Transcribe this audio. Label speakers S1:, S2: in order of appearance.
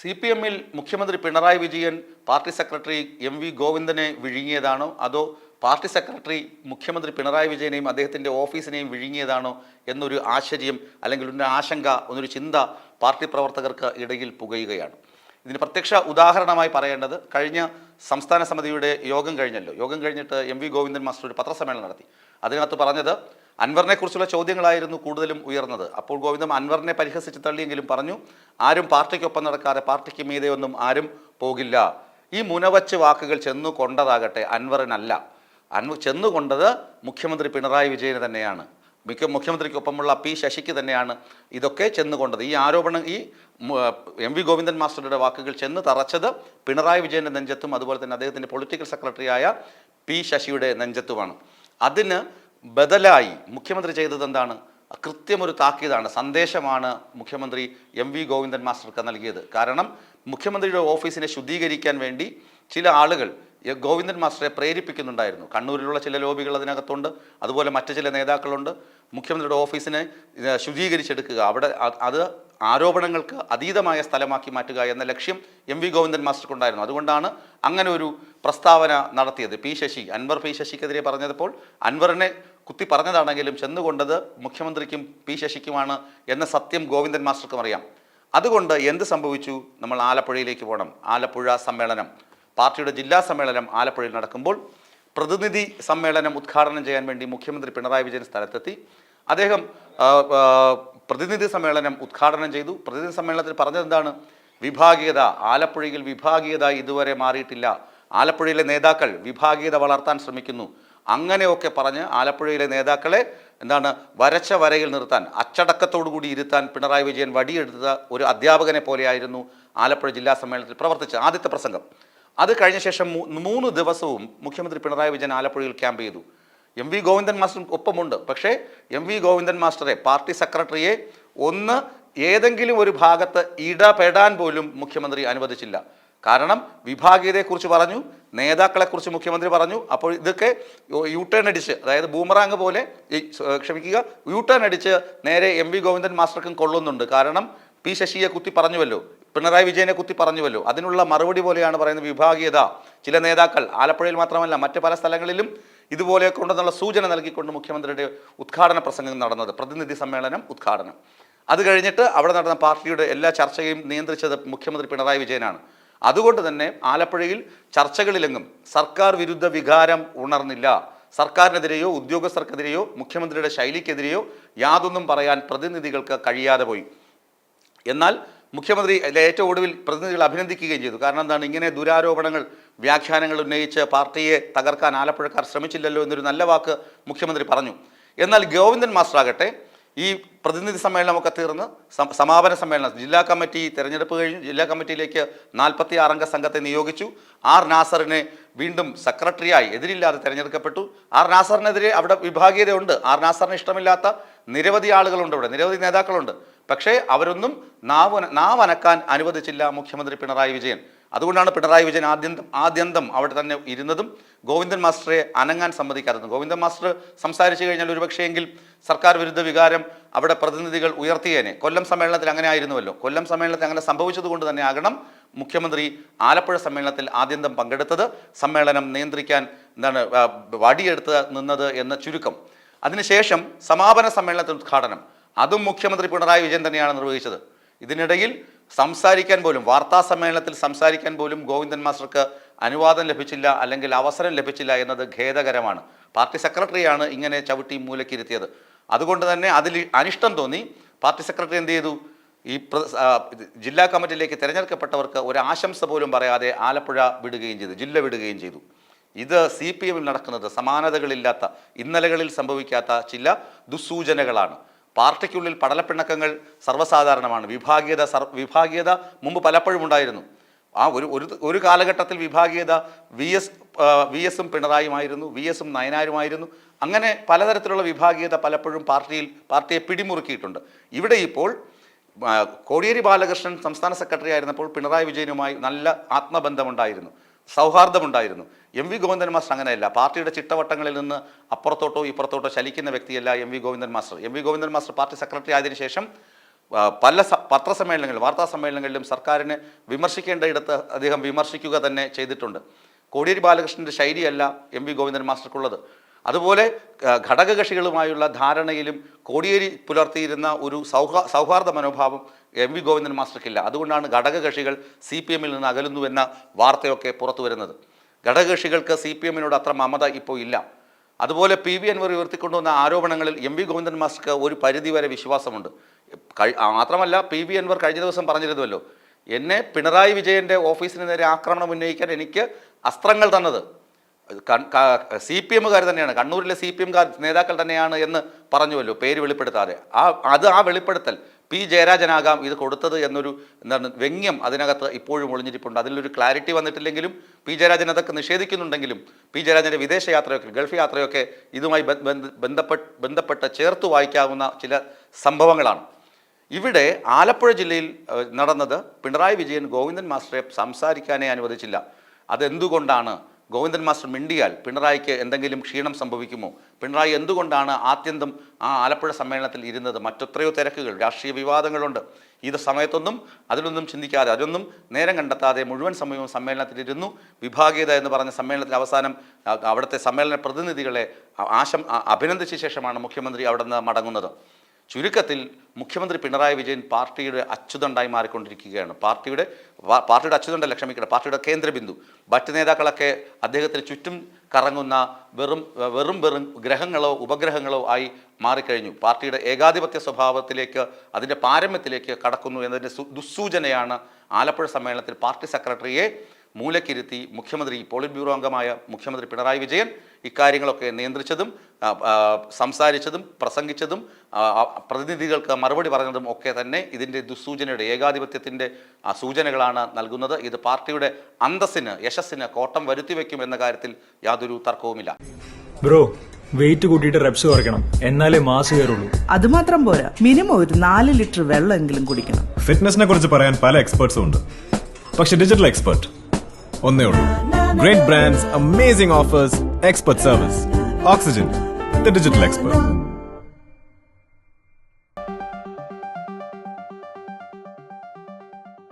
S1: C P എമ്മിൽ മുഖ്യമന്ത്രി Pinarayi Vijayan party secretary M V ഗോവിന്ദനെ വിഴുങ്ങിയതാണോ? അതോ പാർട്ടി സെക്രട്ടറി മുഖ്യമന്ത്രി പിണറായി വിജയനെയും അദ്ദേഹത്തിന്റെ ഓഫീസിനെയും വിഴുങ്ങിയതാണോ എന്നൊരു ആശ്ചര്യം അല്ലെങ്കിൽ ഒരു ആശങ്ക എന്നൊരു ചിന്ത പാർട്ടി പ്രവർത്തകർക്ക് ഇടയിൽ പുകയുകയാണ്. ഇതിന് പ്രത്യക്ഷ ഉദാഹരണമായി പറയേണ്ടത് കഴിഞ്ഞ സംസ്ഥാന സമിതിയുടെ യോഗം കഴിഞ്ഞല്ലോ. യോഗം കഴിഞ്ഞിട്ട് എം വി ഗോവിന്ദൻ മാസ്റ്റർ ഒരു പത്രസമ്മേളനം നടത്തി. അതിനകത്ത് പറഞ്ഞത് അൻവറിനെ കുറിച്ചുള്ള ചോദ്യങ്ങളായിരുന്നു കൂടുതലും ഉയർന്നത്. അപ്പോൾ ഗോവിന്ദൻ അൻവറിനെ പരിഹസിച്ച് തള്ളിയെങ്കിലും പറഞ്ഞു ആരും പാർട്ടിക്കൊപ്പം നടക്കാതെ പാർട്ടിക്ക് മീതെ ഒന്നും ആരും പോകില്ല. ഈ മുനവച്ച് വാക്കുകൾ ചെന്നു കൊണ്ടതാകട്ടെ അൻവറിനല്ല. അൻവർ ചെന്നുകൊണ്ടത് മുഖ്യമന്ത്രി പിണറായി വിജയന് തന്നെയാണ്. മിക്ക മുഖ്യമന്ത്രിക്കൊപ്പമുള്ള പി ശശിക്ക് തന്നെയാണ് ഇതൊക്കെ ചെന്നുകൊണ്ടത്. ഈ ആരോപണം ഈ എം വി ഗോവിന്ദൻ മാസ്റ്ററുടെ വാക്കുകൾ ചെന്ന് തറച്ചത് പിണറായി വിജയന്റെ നെഞ്ചത്തും അതുപോലെ തന്നെ അദ്ദേഹത്തിന്റെ പൊളിറ്റിക്കൽ സെക്രട്ടറിയായ പി ശശിയുടെ നെഞ്ചത്തുമാണ്. അതിന് ബദലായി മുഖ്യമന്ത്രി ചെയ്തത് എന്താണ്? കൃത്യമൊരു താക്കീതാണ് സന്ദേശമാണ് മുഖ്യമന്ത്രി എം വി ഗോവിന്ദൻ മാസ്റ്റർക്ക് നൽകിയത്. കാരണം മുഖ്യമന്ത്രിയുടെ ഓഫീസിനെ ശുദ്ധീകരിക്കാൻ വേണ്ടി ചില ആളുകൾ ഗോവിന്ദൻ മാസ്റ്ററെ പ്രേരിപ്പിക്കുന്നുണ്ടായിരുന്നു. കണ്ണൂരിലുള്ള ചില ലോബികൾ അതിനകത്തുണ്ട്. അതുപോലെ മറ്റു ചില നേതാക്കളുണ്ട്. മുഖ്യമന്ത്രിയുടെ ഓഫീസിനെ ശുചീകരിച്ചെടുക്കുക. അവിടെ അത് ആരോപണങ്ങൾക്ക് അതീതമായ സ്ഥലമാക്കി മാറ്റുക എന്ന ലക്ഷ്യം എം വി ഗോവിന്ദൻ മാസ്റ്റർക്കുണ്ടായിരുന്നു. അതുകൊണ്ടാണ് അങ്ങനെ ഒരു പ്രസ്താവന നടത്തിയത്. പി ശശി അൻവർ പി ശശിക്കെതിരെ പറഞ്ഞപ്പോൾ അൻവറിനെ കുത്തി പറഞ്ഞതാണെങ്കിലും ചെന്നുകൊണ്ടത് മുഖ്യമന്ത്രിക്കും പി ശശിക്കുമാണ് എന്ന സത്യം ഗോവിന്ദൻ മാസ്റ്റർക്കും അറിയാം. അതുകൊണ്ട് എന്ത് സംഭവിച്ചു? നമ്മൾ ആലപ്പുഴയിലേക്ക് പോകണം. ആലപ്പുഴ സമ്മേളനം. പാർട്ടിയുടെ ജില്ലാ സമ്മേളനം ആലപ്പുഴയിൽ നടക്കുമ്പോൾ പ്രതിനിധി സമ്മേളനം ഉദ്ഘാടനം ചെയ്യാൻ വേണ്ടി മുഖ്യമന്ത്രി പിണറായി വിജയൻ സ്ഥലത്തെത്തി. അദ്ദേഹം പ്രതിനിധി സമ്മേളനം ഉദ്ഘാടനം ചെയ്തു. പ്രതിനിധി സമ്മേളനത്തിൽ പറഞ്ഞത് എന്താണ് വിഭാഗീയത. ആലപ്പുഴയിൽ വിഭാഗീയത ഇതുവരെ മാറിയിട്ടില്ല. ആലപ്പുഴയിലെ നേതാക്കൾ വിഭാഗീയത വളർത്താൻ ശ്രമിക്കുന്നു. അങ്ങനെയൊക്കെ പറഞ്ഞ് ആലപ്പുഴയിലെ നേതാക്കളെ എന്താണ് വരച്ച വരയിൽ നിർത്താൻ കൂടി ഇരുത്താൻ പിണറായി വിജയൻ വടിയെടുത്ത ഒരു അധ്യാപകനെ പോലെയായിരുന്നു ആലപ്പുഴ ജില്ലാ സമ്മേളനത്തിൽ പ്രവർത്തിച്ച ആദ്യത്തെ പ്രസംഗം. അത് കഴിഞ്ഞ ശേഷം മൂന്ന് ദിവസവും മുഖ്യമന്ത്രി പിണറായി വിജയൻ ആലപ്പുഴയിൽ ക്യാമ്പ് ചെയ്തു. എം വി ഗോവിന്ദൻ മാസ്റ്റർ ഒപ്പമുണ്ട്. പക്ഷേ എം വി ഗോവിന്ദൻ മാസ്റ്ററെ പാർട്ടി സെക്രട്ടറിയെ ഒന്ന് ഏതെങ്കിലും ഒരു ഭാഗത്ത് ഇടപെടാൻ പോലും മുഖ്യമന്ത്രി അനുവദിച്ചില്ല. കാരണം വിഭാഗീയതയെക്കുറിച്ച് പറഞ്ഞു നേതാക്കളെക്കുറിച്ച് മുഖ്യമന്ത്രി പറഞ്ഞു. അപ്പോൾ ഇതൊക്കെ യു ടേൺ അടിച്ച് അതായത് ബൂമറാങ് പോലെ ക്ഷമിക്കുക യു ടേൺ അടിച്ച് നേരെ എം വി ഗോവിന്ദൻ മാസ്റ്റർക്കും കൊള്ളുന്നുണ്ട്. കാരണം പി ശശിയെ കുത്തി പറഞ്ഞുവല്ലോ പിണറായി വിജയനെ കുത്തി പറഞ്ഞുവല്ലോ. അതിനുള്ള മറുപടി പോലെയാണ് പറയുന്നത് വിഭാഗീയത. ചില നേതാക്കൾ ആലപ്പുഴയിൽ മാത്രമല്ല മറ്റ് പല സ്ഥലങ്ങളിലും ഇതുപോലെയൊക്കെ ഉണ്ടെന്നുള്ള സൂചന നൽകിക്കൊണ്ട് മുഖ്യമന്ത്രിയുടെ ഉദ്ഘാടന പ്രസംഗം നടന്നത്. പ്രതിനിധി സമ്മേളനം ഉദ്ഘാടനം. അത് കഴിഞ്ഞിട്ട് അവിടെ നടന്ന പാർട്ടിയുടെ എല്ലാ ചർച്ചയും നിയന്ത്രിച്ചത് മുഖ്യമന്ത്രി പിണറായി വിജയനാണ്. അതുകൊണ്ട് തന്നെ ആലപ്പുഴയിൽ ചർച്ചകളിലെങ്ങും സർക്കാർ വിരുദ്ധ വികാരം ഉണർന്നില്ല. സർക്കാരിനെതിരെയോ ഉദ്യോഗസ്ഥർക്കെതിരെയോ മുഖ്യമന്ത്രിയുടെ ശൈലിക്കെതിരെയോ യാതൊന്നും പറയാൻ പ്രതിനിധികൾക്ക് കഴിയാതെ പോയി. എന്നാൽ മുഖ്യമന്ത്രി ഏറ്റവും ഒടുവിൽ പ്രതിനിധികൾ അഭിനന്ദിക്കുകയും ചെയ്തു. കാരണം എന്താണ്? ഇങ്ങനെ ദുരാരോപണങ്ങൾ വ്യാഖ്യാനങ്ങൾ ഉന്നയിച്ച് പാർട്ടിയെ തകർക്കാൻ ആലപ്പുഴക്കാർ ശ്രമിച്ചില്ലല്ലോ എന്നൊരു നല്ല വാക്ക് മുഖ്യമന്ത്രി പറഞ്ഞു. എന്നാൽ ഗോവിന്ദൻ മാസ്റ്റർ ആകട്ടെ ഈ പ്രതിനിധി സമ്മേളനമൊക്കെ തീർന്ന് സമാപന സമ്മേളനം ജില്ലാ കമ്മിറ്റി തിരഞ്ഞെടുപ്പ് കഴിഞ്ഞു ജില്ലാ കമ്മിറ്റിയിലേക്ക് നാൽപ്പത്തി ആറംഗ സംഘത്തെ നിയോഗിച്ചു. ആർ നാസറിനെ വീണ്ടും സെക്രട്ടറിയായി എതിരില്ലാതെ തിരഞ്ഞെടുക്കപ്പെട്ടു. ആർ നാസറിനെതിരെ അവിടെ വിഭാഗീയതയുണ്ട്. ആർ നാസറിന് ഇഷ്ടമില്ലാത്ത നിരവധി ആളുകളുണ്ട് ഇവിടെ. നിരവധി നേതാക്കളുണ്ട്. പക്ഷേ അവരൊന്നും നാവ് നാവനക്കാൻ അനുവദിച്ചില്ല മുഖ്യമന്ത്രി പിണറായി വിജയൻ. അതുകൊണ്ടാണ് പിണറായി വിജയൻ ആദ്യന്തം ആദ്യന്തം അവിടെ തന്നെ ഇരുന്നതും ഗോവിന്ദൻ മാസ്റ്ററെ അനങ്ങാൻ സമ്മതിക്കാത്തതും. ഗോവിന്ദൻ മാസ്റ്റർ സംസാരിച്ചു കഴിഞ്ഞാൽ ഒരുപക്ഷെയെങ്കിൽ സർക്കാർ വിരുദ്ധ വികാരം അവിടെ പ്രതിനിധികൾ ഉയർത്തിയേനെ. കൊല്ലം സമ്മേളനത്തിൽ അങ്ങനെ ആയിരുന്നുവല്ലോ. കൊല്ലം സമ്മേളനത്തിൽ അങ്ങനെ സംഭവിച്ചതുകൊണ്ട് തന്നെ ആകണം മുഖ്യമന്ത്രി ആലപ്പുഴ സമ്മേളനത്തിൽ ആദ്യന്തം പങ്കെടുത്തത്. സമ്മേളനം നിയന്ത്രിക്കാൻ എന്താണ് വടിയെടുത്ത് നിന്നത് എന്ന ചുരുക്കം. അതിനുശേഷം സമാപന സമ്മേളനത്തിൽ ഉദ്ഘാടനം. അതും മുഖ്യമന്ത്രി പിണറായി വിജയൻ തന്നെയാണ് നിർവഹിച്ചത്. ഇതിനിടയിൽ സംസാരിക്കാൻ പോലും വാർത്താ സമ്മേളനത്തിൽ സംസാരിക്കാൻ പോലും ഗോവിന്ദൻ മാസ്റ്റർക്ക് അനുവാദം ലഭിച്ചില്ല അല്ലെങ്കിൽ അവസരം ലഭിച്ചില്ല എന്നത് ഖേദകരമാണ്. പാർട്ടി സെക്രട്ടറിയാണ് ഇങ്ങനെ ചവിട്ടി മൂലക്കിരുത്തിയത്. അതുകൊണ്ട് തന്നെ അതിൽ അനിഷ്ടം തോന്നി. പാർട്ടി സെക്രട്ടറി എന്ത് ചെയ്തു? ഈ ജില്ലാ കമ്മിറ്റിയിലേക്ക് തിരഞ്ഞെടുക്കപ്പെട്ടവർക്ക് ഒരു ആശംസ പോലും പറയാതെ ആലപ്പുഴ വിടുകയും ചെയ്തു ജില്ല വിടുകയും ചെയ്തു. ഇത് സി പി എമ്മിൽ നടക്കുന്നത് സമാനതകളില്ലാത്ത ഇന്നലകളിൽ സംഭവിക്കാത്ത ചില ദുസ്സൂചനകളാണ്. പാർട്ടിക്കുള്ളിൽ പടലപ്പിണക്കങ്ങൾ സർവസാധാരണമാണ്. വിഭാഗീയത സർ വിഭാഗീയത മുമ്പ് പലപ്പോഴും ഉണ്ടായിരുന്നു. ആ ഒരു ഒരു കാലഘട്ടത്തിൽ വിഭാഗീയത വി എസ് വി എസും പിണറായിയുമായിരുന്നു വി എസും നയനാരുമായിരുന്നു. അങ്ങനെ പലതരത്തിലുള്ള വിഭാഗീയത പലപ്പോഴും പാർട്ടിയിൽ പാർട്ടിയെ പിടിമുറുക്കിയിട്ടുണ്ട്. ഇവിടെ ഇപ്പോൾ കോടിയേരി ബാലകൃഷ്ണൻ സംസ്ഥാന സെക്രട്ടറി ആയിരുന്നപ്പോൾ പിണറായി വിജയനുമായി നല്ല ആത്മബന്ധമുണ്ടായിരുന്നു. സൗഹാർദ്ദമുണ്ടായിരുന്നു. എം വി ഗോവിന്ദൻ മാസ്റ്റർ അങ്ങനെയല്ല. പാർട്ടിയുടെ ചിട്ടവട്ടങ്ങളിൽ നിന്ന് അപ്പുറത്തോട്ടോ ഇപ്പുറത്തോട്ടോ ചലിക്കുന്ന വ്യക്തിയല്ല M V Govindan master. M V Govindan master party secretary ആയതിനു ശേഷം പല പത്രസമ്മേളനങ്ങളിലും വാർത്താ സമ്മേളനങ്ങളിലും സർക്കാരിനെ വിമർശിക്കേണ്ടയിടത്ത് അദ്ദേഹം വിമർശിക്കുക തന്നെ ചെയ്തിട്ടുണ്ട്. കോടിയേരി ബാലകൃഷ്ണന്റെ ശൈലിയല്ല എം വി ഗോവിന്ദൻ മാസ്റ്റർക്കുള്ളത്. അതുപോലെ ഘടകകക്ഷികളുമായുള്ള ധാരണയിലും കോടിയേരി പുലർത്തിയിരുന്ന ഒരു സൗഹാ സൗഹാർദ്ദ മനോഭാവം എം വി ഗോവിന്ദൻ മാസ്റ്റർക്കില്ല. അതുകൊണ്ടാണ് ഘടകകക്ഷികൾ സി പി എമ്മിൽ നിന്ന് അകലുന്നുവെന്ന വാർത്തയൊക്കെ പുറത്തു വരുന്നത്. ഘടകകക്ഷികൾക്ക് സി പി എമ്മിനോട് അത്ര മമത ഇപ്പോൾ ഇല്ല. അതുപോലെ പി വി അൻവർ ഉയർത്തിക്കൊണ്ടുവന്ന ആരോപണങ്ങളിൽ എം വി ഗോവിന്ദൻ മാസ്റ്റർക്ക് ഒരു പരിധിവരെ വിശ്വാസമുണ്ട്. മാത്രമല്ല പി വി അൻവർ കഴിഞ്ഞ ദിവസം പറഞ്ഞിരുന്നുവല്ലോ എന്നെ പിണറായി വിജയന്റെ ഓഫീസിന് നേരെ ആക്രമണം ഉന്നയിക്കാൻ എനിക്ക് അസ്ത്രങ്ങൾ തന്നത്. സി പി എമ്മുകാർ തന്നെയാണ്. കണ്ണൂരിലെ സി പി എംകാർ നേതാക്കൾ തന്നെയാണ് എന്ന് പറഞ്ഞുവല്ലോ പേര് വെളിപ്പെടുത്താതെ. ആ അത് ആ വെളിപ്പെടുത്തൽ പി ജയരാജനാകാം ഇത് കൊടുത്തത് എന്നൊരു എന്താണ് വ്യംഗ്യം അതിനകത്ത് ഇപ്പോഴും ഒളിഞ്ഞിരിപ്പുണ്ട്. അതിലൊരു ക്ലാരിറ്റി വന്നിട്ടില്ലെങ്കിലും പി ജയരാജൻ അതൊക്കെ നിഷേധിക്കുന്നുണ്ടെങ്കിലും പി ജയരാജന്റെ വിദേശ യാത്രയൊക്കെ ഗൾഫ് യാത്രയൊക്കെ ഇതുമായി ബന്ധപ്പെട്ട് ബന്ധപ്പെട്ട് ചേർത്ത് വായിക്കാവുന്ന ചില സംഭവങ്ങളാണ്. ഇവിടെ ആലപ്പുഴ ജില്ലയിൽ നടന്നത് പിണറായി വിജയൻ ഗോവിന്ദൻ മാസ്റ്ററെ സംസാരിക്കാനേ അനുവദിച്ചില്ല. അതെന്തുകൊണ്ടാണ് ഗോവിന്ദൻ മാസ്റ്റർ മിണ്ടിയാൽ പിണറായിക്ക് എന്തെങ്കിലും ക്ഷീണം സംഭവിക്കുമോ? പിണറായി എന്തുകൊണ്ടാണ് ആത്യന്തം ആ ആലപ്പുഴ സമ്മേളനത്തിൽ ഇരുന്നത്? മറ്റെത്രയോ തിരക്കുകൾ രാഷ്ട്രീയ വിവാദങ്ങളുണ്ട്. ഇത് സമയത്തൊന്നും അതിലൊന്നും ചിന്തിക്കാതെ അതൊന്നും നേരം കണ്ടെത്താതെ മുഴുവൻ സമയവും സമ്മേളനത്തിലിരുന്നു വിഭാഗീയത എന്ന് പറഞ്ഞ സമ്മേളനത്തിൽ അവസാനം അവിടുത്തെ സമ്മേളന പ്രതിനിധികളെ ആശം അഭിനന്ദിച്ച ശേഷമാണ് മുഖ്യമന്ത്രി അവിടെ നിന്ന് മടങ്ങുന്നത്. ചുരുക്കത്തിൽ മുഖ്യമന്ത്രി പിണറായി വിജയൻ പാർട്ടിയുടെ അച്ചുതണ്ടായി മാറിക്കൊണ്ടിരിക്കുകയാണ്. പാർട്ടിയുടെ പാർട്ടിയുടെ അച്ചുതണ്ടല്ല ക്ഷമിക്കണം പാർട്ടിയുടെ കേന്ദ്രബിന്ദു. മറ്റ് നേതാക്കളൊക്കെ അദ്ദേഹത്തിന് ചുറ്റും കറങ്ങുന്ന വെറും വെറും വെറും ഗ്രഹങ്ങളോ ഉപഗ്രഹങ്ങളോ ആയി മാറിക്കഴിഞ്ഞു. പാർട്ടിയുടെ ഏകാധിപത്യ സ്വഭാവത്തിലേക്ക് അതിന്റെ പാരമ്യത്തിലേക്ക് കടക്കുന്നു എന്നതിന്റെ ദുസ്സൂചനയാണ് ആലപ്പുഴ സമ്മേളനത്തിൽ പാർട്ടി സെക്രട്ടറിയെ മൂലക്കിരുത്തി മുഖ്യമന്ത്രി പോളിറ്റ് ബ്യൂറോ അംഗമായ മുഖ്യമന്ത്രി പിണറായി വിജയൻ ഇക്കാര്യങ്ങളൊക്കെ നിയന്ത്രിച്ചതും സംസാരിച്ചതും പ്രസംഗിച്ചതും പ്രതിനിധികൾക്ക് മറുപടി പറഞ്ഞതും ഒക്കെ തന്നെ ഇതിന്റെ ദുസ്സൂചനയുടെ ഏകാധിപത്യത്തിന്റെ സൂചനകളാണ് നൽകുന്നത്. ഇത് പാർട്ടിയുടെ അന്തസ്സിന് യശസ്സിന് കോട്ടം വരുത്തി വയ്ക്കും എന്ന കാര്യത്തിൽ യാതൊരു തർക്കവുമില്ല.
S2: ബ്രോ വെയിറ്റ് കൂട്ടിയിട്ട് റെപ്സ് കുറയ്ക്കണം. എന്നാലേ മാസ് കയറുള്ളൂ.
S3: അത് മാത്രം പോരാ. മിനിമം ഒരു നാല് ലിറ്റർ വെള്ളമെങ്കിലും കുടിക്കണം.
S4: ഫിറ്റ്നസിനെ കുറിച്ച് പറയാൻ പല എക്സ്പേർട്സും ഉണ്ട്. പക്ഷെ ഡിജിറ്റൽ എക്സ്പെർട്ട് ഒന്നേ ഉള്ളൂ. Great brands amazing offers expert service oxygen the digital expert